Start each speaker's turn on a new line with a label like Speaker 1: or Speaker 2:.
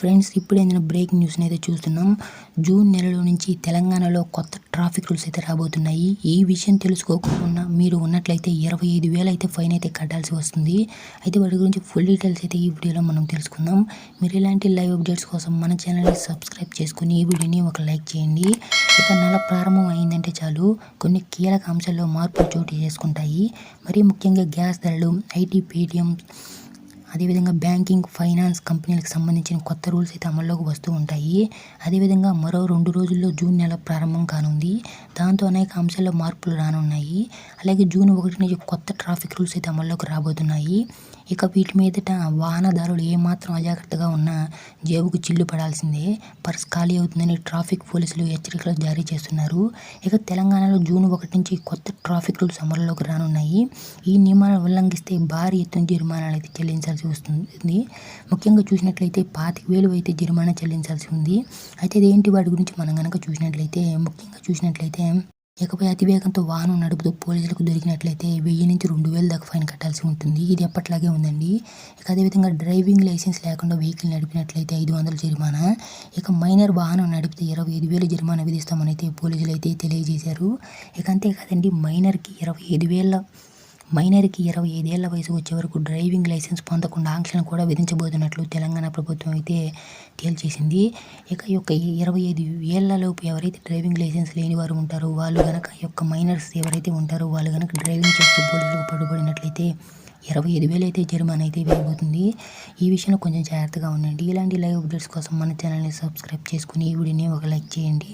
Speaker 1: Friends ఇప్పుడు ఏదైనా breaking న్యూస్ని అయితే చూస్తున్నాం. జూన్ నెలలో నుంచి తెలంగాణలో కొత్త ట్రాఫిక్ రూల్స్ అయితే రాబోతున్నాయి. ఈ విషయం తెలుసుకోకుండా మీరు ఉన్నట్లయితే ఇరవై ఐదు వేలు అయితే ఫైన్ అయితే కట్టాల్సి వస్తుంది. అయితే వాటి గురించి ఫుల్ డీటెయిల్స్ అయితే ఈ వీడియోలో మనం తెలుసుకుందాం. మీరు ఇలాంటి లైవ్ అప్డేట్స్ కోసం మన ఛానల్ని సబ్స్క్రైబ్ చేసుకుని ఈ వీడియోని ఒక లైక్ చేయండి. ఇక నెల ప్రారంభం అయిందంటే చాలు. కొన్ని కీలక అంశాల్లో మార్పులు చోటు చేసుకుంటాయి. మరీ ముఖ్యంగా గ్యాస్ ధరలు ఐటీ పేటిఎం అదేవిధంగా బ్యాంకింగ్ ఫైనాన్స్ కంపెనీలకు సంబంధించిన కొత్త రూల్స్ అయితే అమల్లోకి వస్తూ ఉంటాయి. అదేవిధంగా మరో రెండు రోజుల్లో జూన్ నెల ప్రారంభం కానుంది. దాంతో అనేక అంశాల్లో మార్పులు రానున్నాయి. అలాగే జూన్ ఒకటి నుంచి కొత్త ట్రాఫిక్ రూల్స్ అయితే అమల్లోకి రాబోతున్నాయి. ఇక వీటి మీదట వాహనదారులు ఏమాత్రం అజాగ్రత్తగా ఉన్నా జేబుకు చిల్లు పడాల్సిందే. పర్స్ ఖాళీ అవుతుందని ట్రాఫిక్ పోలీసులు హెచ్చరికలు జారీ చేస్తున్నారు. ఇక తెలంగాణలో జూన్ ఒకటి నుంచి కొత్త ట్రాఫిక్ రూల్స్ అమలులోకి రానున్నాయి. ఈ నియమాలను ఉల్లంఘిస్తే భారీ ఎత్తున జరిమానాలు అయితే చెల్లించాల్సి వస్తుంది. ముఖ్యంగా చూసినట్లయితే పాతిక వేలు అయితే జరిమానా చెల్లించాల్సి ఉంది. అయితే ఇదేంటి? వాటి గురించి మనం కనుక చూసినట్లయితే ముఖ్యంగా చూసినట్లయితే ఇకపై అతివేగంతో వాహనం నడుపుతూ పోలీసులకు దొరికినట్లయితే వెయ్యి నుంచి రెండు వేలు దాకా ఫైన్ కట్టాల్సి ఉంటుంది. ఇది ఎప్పట్లాగే ఉందండి. ఇక అదేవిధంగా డ్రైవింగ్ లైసెన్స్ లేకుండా వెహికల్ నడిపినట్లయితే ఐదు వందల జరిమానా. ఇక మైనర్ వాహనం నడిపితే ఇరవై ఐదు వేలు జరిమానా విధిస్తామని అయితే పోలీసులు అయితే తెలియజేశారు. ఇక అంతేకాదండి మైనర్కి ఇరవై ఐదు వేల మైనర్కి ఇరవై ఐదేళ్ళ వయసు వచ్చే వరకు డ్రైవింగ్ లైసెన్స్ పొందకుండా ఆంక్షలను కూడా విధించబోతున్నట్లు తెలంగాణ ప్రభుత్వం అయితే తేల్చేసింది. ఇక యొక్క ఇరవై ఐదు ఏళ్ళలోపు ఎవరైతే డ్రైవింగ్ లైసెన్స్ లేని వారు ఉంటారో వాళ్ళు కనుక యొక్క మైనర్స్ ఎవరైతే ఉంటారో వాళ్ళు కనుక డ్రైవింగ్ చేస్తూ పోలీసులకు పట్టుబడినట్లయితే ఇరవై ఐదు వేలు అయితే జరిమానా అయితే వేయబోతుంది. ఈ విషయంలో కొంచెం జాగ్రత్తగా ఉండండి. ఇలాంటి లైవ్ అప్డేట్స్ కోసం మన ఛానల్ని సబ్స్క్రైబ్ చేసుకుని ఈ వీడియోని ఒక లైక్ చేయండి.